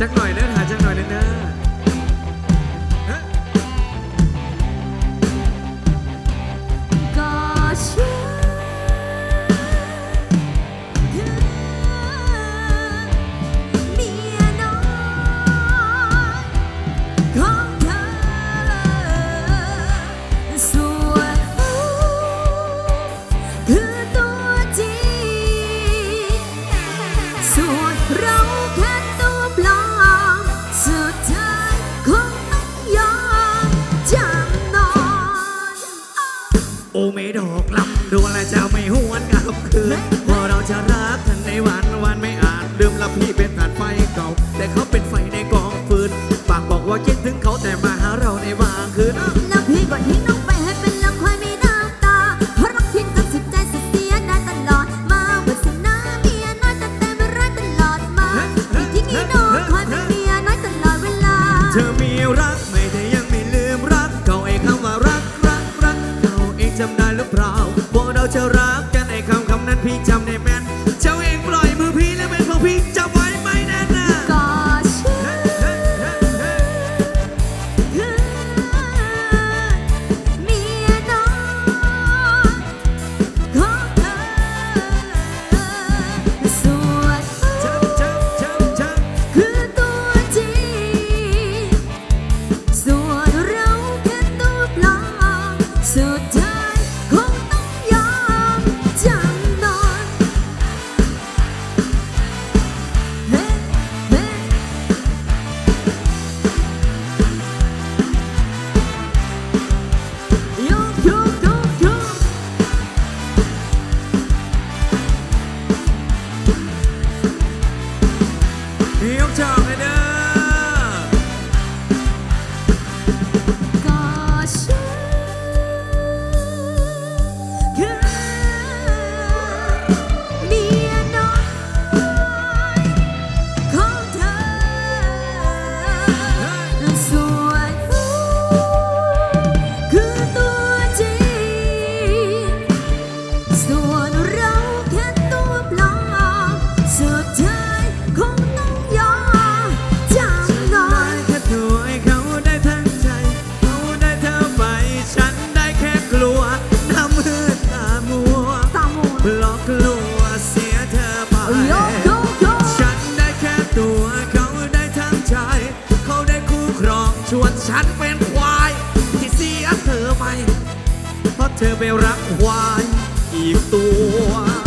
จักหน่อยเนื้อหาจักหน่อยเนื้อ โอไม่ดอกลำดวงและจะไม่หวนกลับคืนพอเราจะรักกันในวันวันไม่อาจลืมละพี่เป็นถ่านไฟเก่า แต่เขาเป็นไฟในกองฟืนปากบอกว่าคิดถึงเขาแต่มาหาเราในบางคืนอ้าวแล้วพี่ก็ทิ้งน้องไปให้เป็นลังควายไม่น้ำตาเพราะรักเพียงจนสุดใจสุดเสียได้ตลอดมาวาสนาเมียน้อยแต่แต่ไม่ร้ายตลอดมาไม่ทิ้งอีน้องคอยเป็นเมียน้อยตลอดเวลา เธอมีรัก นั้นพี่จำได้แม่นเจ้า ก็ฉั ได้เธอไป ฉันได้แค่กลัวหน้ามืดตามัวตามนเพราะกลัวเสียเธอไป โยโยโยฉันได้แค่ตัวเขาได้ทั้งใจ เขาได้คู่ครองชวนฉันเป็นควาย ที่เสียเธอไป เพราะเธอไปรักควายอีกตัว